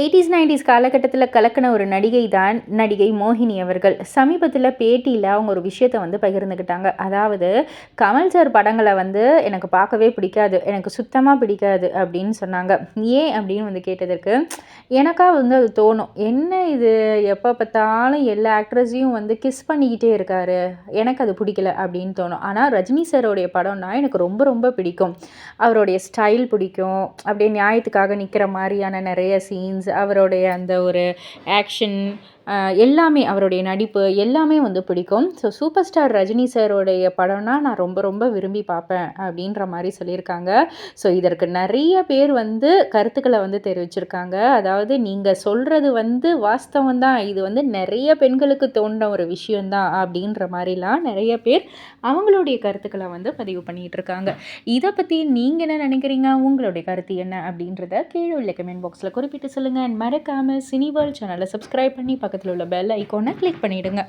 Eighties nineties காலகட்டத்தில் கலக்கின ஒரு நடிகை தான் நடிகை மோகினி அவர்கள். சமீபத்தில் பேட்டியில் அவங்க ஒரு விஷயத்தை வந்து பகிர்ந்துக்கிட்டாங்க அதாவது கமல் சார் படங்களை வந்து எனக்கு பார்க்கவே பிடிக்காது எனக்கு சுத்தமாக பிடிக்காது அப்படின்னு சொன்னாங்க. ஏன் அப்படின்னு வந்து கேட்டதற்கு எனக்கா வந்து அது தோணும். என்ன இது? எப்போ பார்த்தாலும் எல்லா ஆக்ட்ரஸையும் வந்து கிஸ் பண்ணிக்கிட்டே இருக்காரு. எனக்கு அது பிடிக்கல அப்படின்னு தோணும். ஆனால் ரஜினி சாரோடைய படம்னா எனக்கு ரொம்ப ரொம்ப பிடிக்கும். அவருடைய ஸ்டைல் பிடிக்கும். அப்படியே நியாயத்துக்காக நிற்கிற மாதிரியான நிறைய சீன்ஸ் அவருடைய அந்த ஒரு ஆக்ஷன் எல்லாமே அவருடைய நடிப்பு எல்லாமே வந்து பிடிக்கும். ஸோ சூப்பர் ஸ்டார் ரஜினி சாரோடைய படம்னா நான் ரொம்ப ரொம்ப விரும்பி பார்ப்பேன் அப்படின்ற மாதிரி சொல்லியிருக்காங்க. ஸோ இதற்கு நிறைய பேர் வந்து கருத்துக்களை வந்து தெரிவிச்சிருக்காங்க. அதாவது நீங்கள் சொல்கிறது வந்து வாஸ்தவம் தான். இது வந்து நிறைய பெண்களுக்கு தோன்ற ஒரு விஷயந்தான் அப்படின்ற மாதிரிலாம் நிறைய பேர் அவங்களுடைய கருத்துக்களை வந்து பதிவு பண்ணிகிட்டு இருக்காங்க. இதை பற்றி நீங்கள் என்ன நினைக்கிறீங்க? உங்களுடைய கருத்து என்ன அப்படின்றத கீழே உள்ள கமெண்ட் பாக்ஸில் குறிப்பிட்டு சொல்லுங்கள் மறக்காமல் சினிவால் சேனலை சப்ஸ்கிரைப் பண்ணி பக்கத்தில் உள்ள பெல் ஐக்கோனை கிளிக் பண்ணிவிடுங்க